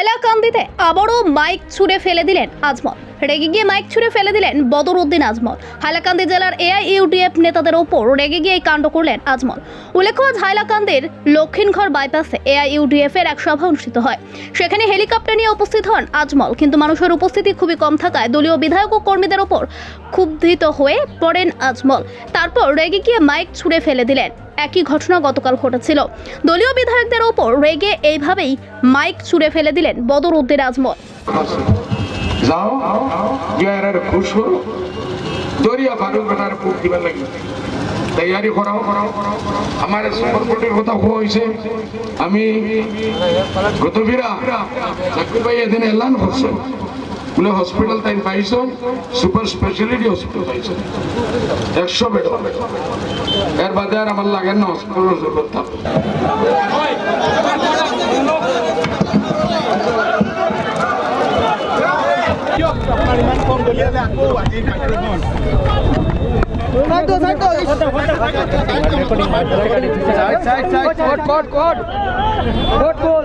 হাইলাকান্দিতে আবারও মাইক ছুঁড়ে ফেলে দিলেন আজমল। রেগে গিয়ে মাইক ছুঁড়ে ফেলে দিলেন বদর উদ্দিন আজমল। হাইলাকান্দি জেলার এআই ইউডিএফ নেতাদের ওপর রেগে গিয়ে এই কাণ্ড করলেন আজমল। উল্লেখ্য, আজ হাইলাকান্দির লক্ষিণঘর বাইপাসে এআইইউডিএফ এর এক সভা অনুষ্ঠিত হয়। সেখানে হেলিকপ্টার নিয়ে উপস্থিত হন আজমল, কিন্তু মানুষের উপস্থিতি খুবই কম থাকায় দলীয় বিধায়ক ও কর্মীদের ওপর ক্ষুব্ধিত হয়ে পড়েন আজমল। তারপর রেগে গিয়ে মাইক ছুঁড়ে ফেলে দিলেন। একই ঘটনা গতকাল ঘটেছিল। দলীয় বিধায়কদের ওপর রেগে এইভাবেই মাইক ছুঁড়ে ফেলে দিলেন বদর উদ্দিন আজমল। আমি এলান করছ। বলে হসপিটাল তাই পাইছ সুপার স্পেশালিটি হসপিটাল পাইছ একশো বেড এর বাদে আর আমার লাগে না হসপিটাল করতাম side side side quote quote quote quote